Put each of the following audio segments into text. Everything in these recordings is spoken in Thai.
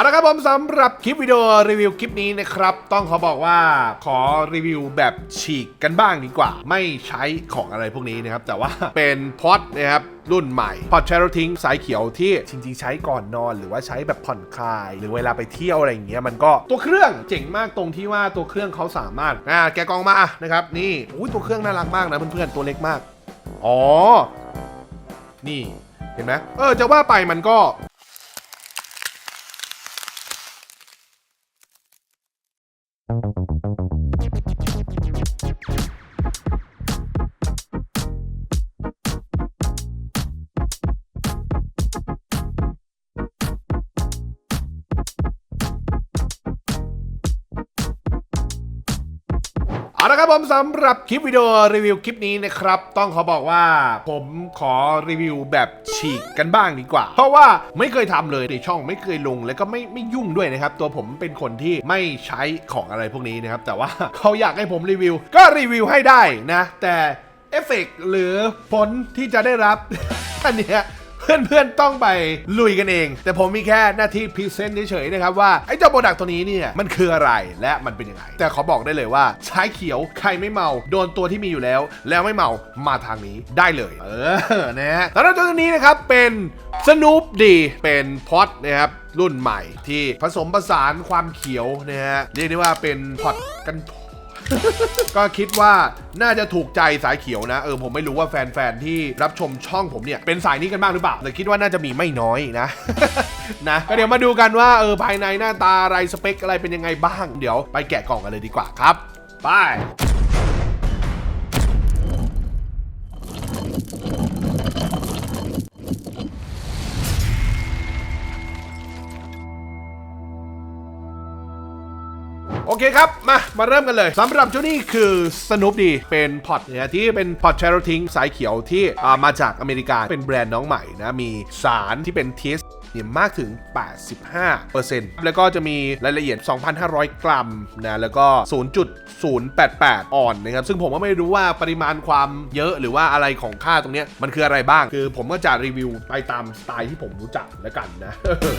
เอาละครับผมสำหรับคลิปวิดีโอรีวิวคลิปนี้นะครับ ต้องขอบอกว่าขอรีวิวแบบฉีกกันบ้างดีกว่า ไม่ใช้ของอะไรพวกนี้นะครับ แต่ว่าเป็นพอดนะครับรุ่นใหม่พอดแชร์ทิ้งสายเขียวที่จริงๆ ใช้ก่อนนอน หรือว่าใช้แบบผ่อนคลาย หรือเวลาไปเที่ยวอะไรอย่างเงี้ยมันก็ตัวเครื่องเจ๋งมากตรงที่ว่าตัวเครื่องเขาสามารถอ่าแกะกล่องมานะครับนี่อุ้ยตัวเครื่องน่ารักมากนะเพื่อนๆตัวเล็กมากอ๋อ นี่เห็นไหมเออจะว่าไปมันก็ เละครับผมสำหรับคลิปวิดีโอรีวิวคลิปนี้นะครับ ต้องขอบอกว่าผมขอรีวิวแบบฉีกกันบ้างดีกว่า เพราะว่าไม่เคยทำเลยในช่องไม่เคยลง แล้วก็ไม่ไม่ยุ่งด้วยนะครับ ตัวผมเป็นคนที่ไม่ใช้ของอะไรพวกนี้นะครับ แต่ว่าเขาอยากให้ผมรีวิว ก็รีวิวให้ได้นะ แต่เอฟเฟกต์หรือผลที่จะได้รับอันเนี้ย พื่อนๆต้องไปลุยกันเอง แต่ผมมีแค่หน้าที่พรีเซนต์เฉยๆนะครับว่าไอ้เจ้าโปรดักต์ตัวนี้เนี่ยมันคืออะไรและมันเป็นยังไง แต่ขอบอกได้เลยว่าใช้เขียวใครไม่เมา โดนตัวที่มีอยู่แล้ว แล้วไม่เมามาทางนี้ได้เลย เออนะฮะสำหรับตัวนี้นะครับเป็นสนูปดีเป็นพอตนะครับรุ่นใหม่ที่ผสมผสานความเขียวนะฮะเรียกได้ว่าเป็นพอตกัน ก็คิดว่าน่าจะถูกใจสายเขียวนะ เออผมไม่รู้ว่าแฟนๆที่รับชมช่องผมเนี่ย เป็นสายนี้กันบ้างหรือเปล่า แต่คิดว่าน่าจะมีไม่น้อยนะ นะ ก็เดี๋ยวมาดูกันว่าเออภายในหน้าตาอะไรสเปคอะไรเป็นยังไงบ้าง เดี๋ยวไปแกะกล่องกันเลยดีกว่าครับ ไป โอเคครับ มา มาเริ่มกันเลยสำหรับเจ้านี่คือสนุปดีเป็นพอตเนี่ยที่เป็นพอตแชร์ทิงสายเขียวที่มาจากอเมริกาเป็นแบรนด์น้องใหม่นะมีสารที่เป็นทิส เนี่ยมากถึง 85%แล้วก็จะมีรายละเอียด 2,500 กรัมนะแล้วก็ 0.088ออนนะครับ ซึ่งผมก็ไม่รู้ว่าปริมาณความเยอะหรือว่าอะไรของค่าตรงนี้มันคืออะไรบ้าง คือผมก็จะรีวิวไปตามสไตล์ที่ผมรู้จักแล้วกันนะ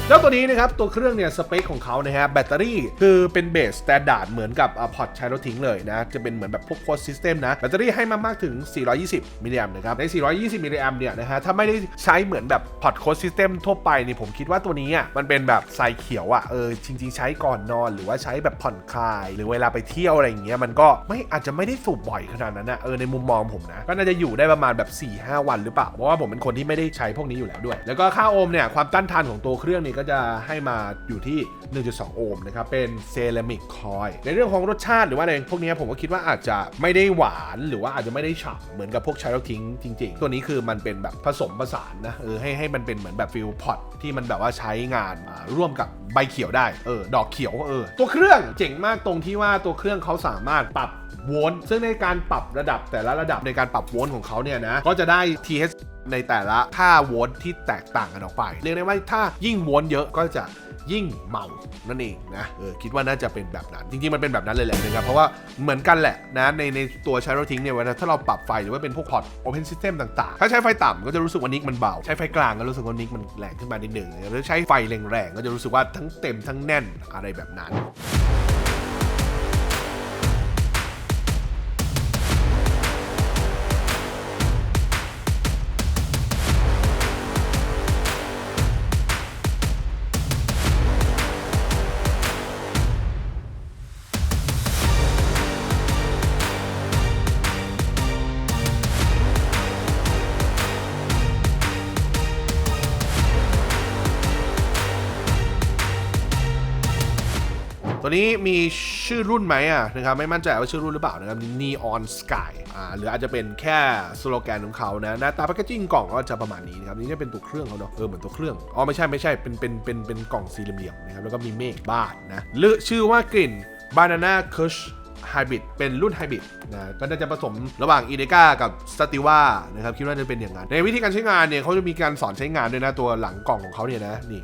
เจ้าตัวนี้นะครับ ตัวเครื่องเนี่ยสเปคของเขานะฮะแบตเตอรี่คือเป็นเบส s ตนดาร์ดเหมือนกับพอร์ตใช้รถทิ้งเลยนะ จะเป็นเหมือนแบบพวกโค้ดซิสเต็มนะ แบตเตอรี่ให้มามากถึง 420มิลลิแอมนะครับใน 420มิลลิแอมเนี่ยนะฮะถ้าไม่ได้ใช้เหมือนแบบพอร์ตโค้ดซิสเต็มทั่วไปนี่ผมคิดว่าตัวนี้อะมันเป็นแบบสายเขียวอะเออจริง ๆ ใช้ก่อนนอนหรือว่าใช้แบบผ่อนคลาย หรือเวลาไปเที่ยวอะไรอย่างเงี้ยมันก็ไม่อาจจะไม่ได้สูบบ่อยขนาดนั้นนะเออในมุมมองผมนะก็น่าจะอยู่ได้ประมาณแบบ4-5วันหรือเปล่าเพราะว่าผมเป็นคนที่ไม่ได้ใช้พวกนี้อยู่แล้วด้วย แล้วก็ค่าโอห์มเนี่ยความต้านทานของตัวเครื่องนี่ก็จะให้มาอยู่ที่ 1.2 โอห์มนะครับเป็นเซรามิกคอยในเรื่องของรสชาติหรือว่าอะไรพวกนี้ผมก็คิดว่าอาจจะไม่ได้หวานหรือว่าอาจจะไม่ได้ฉ่ำเหมือนกับพวกใช้แล้วทิ้งจริง ๆ ตัวนี้คือมันเป็นแบบผสมผสานนะเออให้ให้มันเป็นเหมือนแบบฟิลพอตที่มันแบบว่าใช้งานอ่าร่วมกับใบเขียวได้เออดอกเขียวเออตัวเครื่องเจ๋งมากตรงที่ว่าตัวเครื่องเขาสามารถปรับโวลต์ซึ่งในการปรับระดับแต่ละระดับในการปรับโวลต์ของเขาเนี่ยนะก็จะได้ TH ในแต่ละค่าโวลต์ที่แตกต่างกันออกไป เรียกได้ว่าถ้ายิ่งโวลต์เยอะก็จะ ยิ่งเมานั่นเองนะเออคิดว่าน่าจะเป็นแบบนั้น จริงๆ มันเป็นแบบนั้นเลยแหละนะครับ เพราะว่าเหมือนกันแหละนะในในตัวใช้รถทิ้งเนี่ยเวลาถ้าเราปรับไฟหรือว่าเป็นพวกพอร์ต Open System ต่างๆ ถ้าใช้ไฟต่ำก็จะรู้สึกว่านิกมันเบา ใช้ไฟกลางก็รู้สึกว่านิกมันแรงขึ้นมานิดหนึ่งหรือใช้ไฟแรงๆก็จะรู้สึกว่าทั้งเต็มทั้งแน่นอะไรแบบนั้น ตัวนี้มีชื่อรุ่นไหมอะนะครับไม่มั่นใจว่าชื่อรุ่นหรือเปล่านะครับ Neon Sky อ่าหรืออาจจะเป็นแค่สโลแกนของเขานะหน้าตาแพคเกจิ้งกล่องก็จะประมาณนี้นะครับนี่จะเป็นตัวเครื่องเขาเนาะเออเหมือนตัวเครื่องอ๋อไม่ใช่ไม่ใช่เป็นเป็นเป็นเป็นกล่องสี่เหลี่ยมนะครับแล้วก็มีเมฆบ้านนะหรือชื่อว่ากลิ่น Banana Kush ไฮบริดเป็นรุ่นไฮบริดนะก็น่าจะผสมระหว่างอีเดกากับสติว่านะครับคิดว่าจะเป็นอย่างนั้นในวิธีการใช้งานเนี่ยเขาจะมีการสอนใช้งานด้วยนะตัวหลังกล่องของเขาเนี่ยนะนี่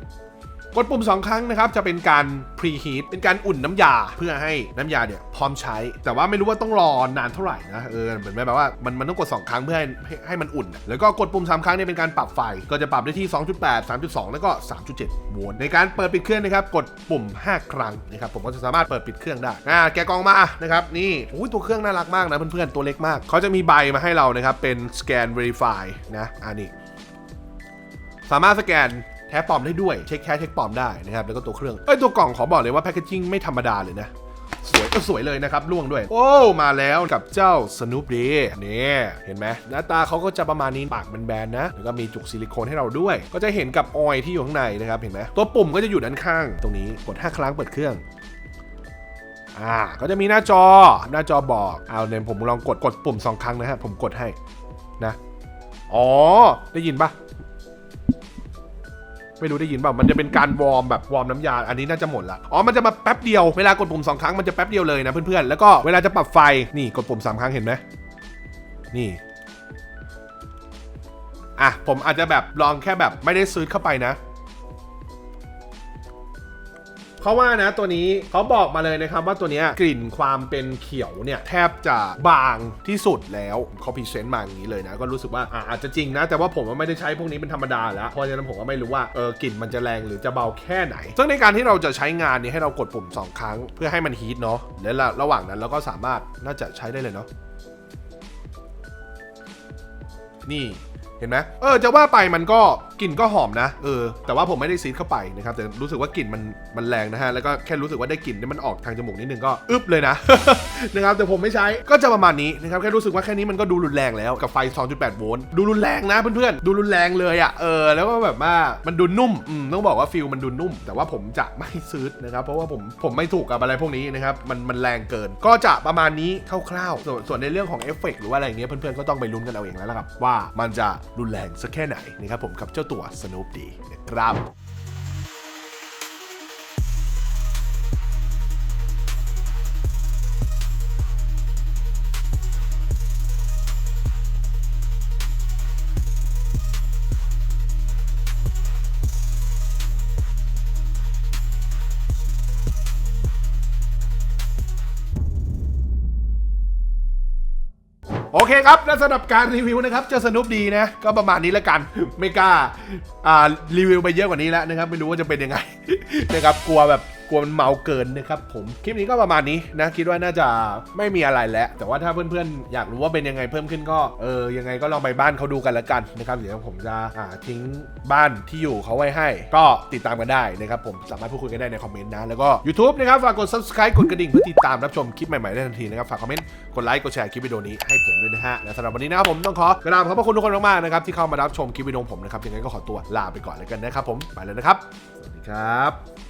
กดปุ่ม 2 ครั้งนะครับจะเป็นการ preheat เป็นการอุ่นน้ำยาเพื่อให้น้ำยาเนี่ยพร้อมใช้ แต่ว่าไม่รู้ว่าต้องรอนานเท่าไหร่นะเออเหมือนแบบว่ามันมันต้องกด 2 ครั้งเพื่อให้ให้ให้มันอุ่น แล้วก็กดปุ่ม 3 ครั้งเนี่ยเป็นการปรับไฟ ก็จะปรับได้ที่ 2.8 3.2 แล้วก็ 3.7โวลต์ในการเปิดปิดเครื่องนะครับกดปุ่ม 5 ครั้งนะครับผมก็จะสามารถเปิดปิดเครื่องได้อ่าแกะกล่องมานะครับนี่โอ้ยตัวเครื่องน่ารักมากนะเพื่อนๆตัวเล็กมากเขาจะมีใบมาให้เรานะครับเป็น scan verify นะอันนี้สามารถสแกน แท้ปลอมได้ด้วย เช็คแท้เช็คปลอมได้นะครับ แล้วก็ตัวเครื่อง เอ้ย ตัวกล่องขอบอกเลยว่าแพคเกจิ้งไม่ธรรมดาเลยนะ สวยก็สวยเลยนะครับล่วงด้วย โอ้ มาแล้วกับเจ้าสนุปดีนี่เห็นไหมหน้าตาเขาก็จะประมาณนี้ปากแบนๆนะ แล้วก็มีจุกซิลิโคนให้เราด้วย ก็จะเห็นกับออยที่อยู่ข้างในนะครับเห็นไหมตัวปุ่มก็จะอยู่ด้านข้าง ตรงนี้กด5ครั้งเปิดเครื่องอ่าก็จะมีหน้าจอหน้าจอบอกเอาเนี่ยผมลองกดกดปุ่ม 2 ครั้งนะฮะผมกดให้นะอ๋อได้ยินปะ ไม่รู้ได้ยินเปล่ามันจะเป็นการวอร์มแบบวอร์มน้ำยา อันนี้น่าจะหมดละ อ๋อ มันจะมาแป๊บเดียว เวลากดปุ่ม 2 ครั้งมันจะแป๊บเดียวเลยนะเพื่อนๆ แล้วก็เวลาจะปรับไฟ นี่กดปุ่ม 3 ครั้งเห็นไหม นี่ อะ ผมอาจจะแบบลองแค่แบบไม่ได้ซื้อเข้าไปนะ เขาว่านะตัวนี้เขาบอกมาเลยนะครับว่าตัวนี้กลิ่นความเป็นเขียวเนี่ยแทบจะบางที่สุดแล้วเขาพรีเซนต์มาอย่างนี้เลยนะ ก็รู้สึกว่าอาจจะจริงนะ แต่ว่าผมไม่ได้ใช้พวกนี้เป็นธรรมดาแล้วเพราะฉะนั้นผมก็ไม่รู้ว่าเออกลิ่นมันจะแรงหรือจะเบาแค่ไหน ซึ่งในการที่เราจะใช้งานนี่ยให้เรากดปุ่ม 2 ครั้ง เพื่อให้มันฮีทเนาะและระระหว่างนั้นเราก็สามารถน่าจะใช้ได้เลยเนาะนี่เห็นไหมเออจะว่าไปมันก็ กลิ่นก็หอมนะ เออ แต่ว่าผมไม่ได้ซีดเข้าไปนะครับ แต่รู้สึกว่ากลิ่นมันมันแรงนะฮะ แล้วก็แค่รู้สึกว่าได้กลิ่นที่มันออกทางจมูกนิดนึงก็อึบเลยนะ นะครับ แต่ผมไม่ใช้ ก็จะประมาณนี้นะครับ แค่รู้สึกว่าแค่นี้มันก็ดูรุนแรงแล้วกับไฟ 2.8 โวลต์ ดูรุนแรงนะเพื่อนๆ ดูรุนแรงเลยอะ่ะ เออ แล้วก็แบบว่ามันดูนุ่ม อืม ต้องบอกว่าฟิลมันดูนุ่ม แต่ว่าผมจะไม่ซื้อนะครับ เพราะว่าผมผมไม่ถูกกับอะไรพวกนี้นะครับ มันมันแรงเกิน ก็จะประมาณนี้คร่าวๆ ส่วนส่วนในเรื่องของเอฟเฟกต์หรือว่าอะไรเงี้ยเพื่อนๆก็ต้องไปลุ้นกันเอาเองแล้วล่ะครับว่ามันจะรุนแรงสักแค่ไหนนะครับผมกับเจ้าตัวสนุปดีนะครับ เคครับและสำหรับการรีวิวนะครับจะสนุกดีนะ ก็ประมาณนี้แล้วกัน ไม่กล้าอ่ารีวิวไปเยอะกว่านี้แล้วนะครับ ไม่รู้ว่าจะเป็นยังไงนะครับกลัวแบบ กลัวมันเมาเกินนะครับผม คลิปนี้ก็ประมาณนี้นะคิดว่าน่าจะไม่มีอะไรแล้ว แต่ว่าถ้าเพื่อนๆ อยากรู้ว่าเป็นยังไงเพิ่มขึ้นก็เออยังไงก็ลองไปบ้านเขาดูกันละกันนะครับเดี๋ยวผมจะอ่าทิ้งบ้านที่อยู่เขาไว้ให้ ก็ติดตามกันได้นะครับผมสามารถพูดคุยกันได้ในคอมเมนต์นะแล้วก็ YouTube นะครับฝากกด subscribe กดกระดิ่งเพื่อติดตามรับชมคลิปใหม่ๆได้ทันทีนะครับฝากคอมเมนต์กดไลค์กดแชร์คลิปวิดีโอนี้ให้ผมด้วยนะฮะและสำหรับวันนี้นะครับผมต้องขอกราบขอบพระคุณทุกคนมากๆนะครับที่เข้ามารับชมคลิปวิดีโอผมนะครับยังไงก็ขอตัวลาไปก่อนแล้วกันนะครับผมไปแล้วนะครับสวัสดีครับ